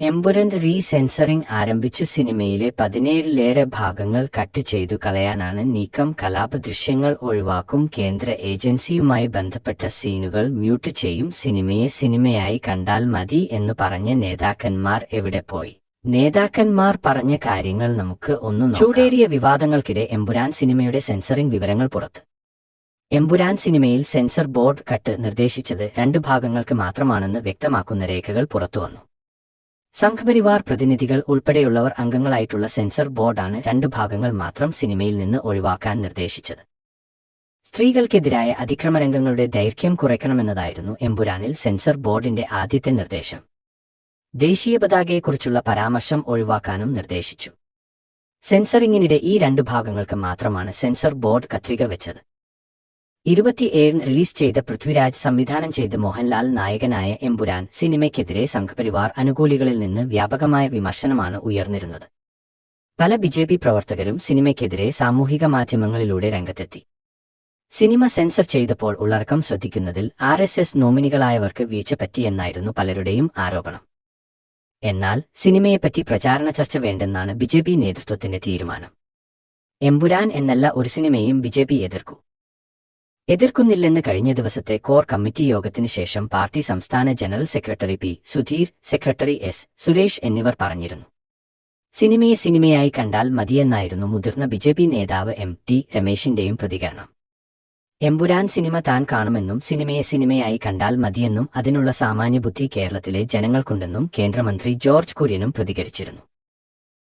എംപുരൻ re censoring ആരംഭിച്ചു. സിനിമയിലെ പതിനേഴിലേറെ ഭാഗങ്ങൾ കട്ട് ചെയ്തു കളയാനാണ് നീക്കം. കലാപ ദൃശ്യങ്ങൾ ഒഴിവാക്കും. കേന്ദ്ര ഏജൻസിയുമായി ബന്ധപ്പെട്ട സീനുകൾ മ്യൂട്ട് ചെയ്യും. സിനിമയെ സിനിമയായി കണ്ടാൽ മതി എന്ന് പറഞ്ഞ നേതാക്കന്മാർ എവിടെ പോയി? നേതാക്കന്മാർ പറഞ്ഞ കാര്യങ്ങൾ നമുക്ക് ഒന്നും ചൂടേറിയ വിവാദങ്ങൾക്കിടെ എംപുരാൻ സിനിമയുടെ സെൻസറിംഗ് വിവരങ്ങൾ പുറത്ത്. എംപുരാൻ സിനിമയിൽ സെൻസർ ബോർഡ് കട്ട് നിർദ്ദേശിച്ചത് രണ്ട് ഭാഗങ്ങൾക്ക് മാത്രമാണെന്ന് വ്യക്തമാക്കുന്ന രേഖകൾ പുറത്തുവന്നു സംഘപരിവാർ പ്രതിനിധികൾ ഉൾപ്പെടെയുള്ളവർ അംഗങ്ങളായിട്ടുള്ള സെൻസർ ബോർഡാണ് രണ്ട് ഭാഗങ്ങൾ മാത്രം സിനിമയിൽ നിന്ന് ഒഴിവാക്കാൻ നിർദ്ദേശിച്ചത്. സ്ത്രീകൾക്കെതിരായ അതിക്രമരംഗങ്ങളുടെ ദൈർഘ്യം കുറയ്ക്കണമെന്നതായിരുന്നു എമ്പുരാനിൽ സെൻസർ ബോർഡിന്റെ ആദ്യത്തെ നിർദ്ദേശം. ദേശീയ പതാകയെക്കുറിച്ചുള്ള പരാമർശം ഒഴിവാക്കാനും നിർദ്ദേശിച്ചു. സെൻസറിങ്ങിനിടെ ഈ രണ്ട് ഭാഗങ്ങൾക്ക് മാത്രമാണ് സെൻസർ ബോർഡ് കത്രിക വെച്ചത്. ഇരുപത്തിയേഴിന് റിലീസ് ചെയ്ത പൃഥ്വിരാജ് സംവിധാനം ചെയ്ത് മോഹൻലാൽ നായകനായ എമ്പുരാൻ സിനിമയ്ക്കെതിരെ സംഘപരിവാർ അനുകൂലികളിൽ നിന്ന് വ്യാപകമായ വിമർശനമാണ് ഉയർന്നിരുന്നത്. പല ബി ജെ പി പ്രവർത്തകരും സിനിമയ്ക്കെതിരെ സാമൂഹിക മാധ്യമങ്ങളിലൂടെ രംഗത്തെത്തി. സിനിമ സെൻസർ ചെയ്തപ്പോൾ ഉള്ളടക്കം ശ്രദ്ധിക്കുന്നതിൽ ആർ എസ് എസ് നോമിനികളായവർക്ക് വീഴ്ച പറ്റിയെന്നായിരുന്നു പലരുടെയും ആരോപണം. എന്നാൽ സിനിമയെപ്പറ്റി പ്രചാരണ ചർച്ച വേണ്ടെന്നാണ് ബി ജെ പി നേതൃത്വത്തിന്റെ തീരുമാനം. എമ്പുരാൻ എന്നല്ല ഒരു സിനിമയും ബി ജെ പി എതിർക്കും. എതിർക്കുന്നില്ലെന്ന് കഴിഞ്ഞ ദിവസത്തെ കോർ കമ്മിറ്റി യോഗത്തിനു ശേഷം പാർട്ടി സംസ്ഥാന general secretary P Sudheer secretary S Suresh എന്നിവർ പറഞ്ഞിരുന്നു. സിനിമയെ സിനിമയായി കണ്ടാൽ മതിയെന്നായിരുന്നു മുതിർന്ന ബി ജെ പി നേതാവ് എം ടി രമേശിന്റെയും പ്രതികരണം. എമ്പുരാൻ സിനിമ താൻ കാണുമെന്നും സിനിമയെ സിനിമയായി കണ്ടാൽ മതിയെന്നും അതിനുള്ള സാമാന്യബുദ്ധി കേരളത്തിലെ ജനങ്ങൾക്കുണ്ടെന്നും കേന്ദ്രമന്ത്രി ജോർജ് കുര്യനും പ്രതികരിച്ചിരുന്നു.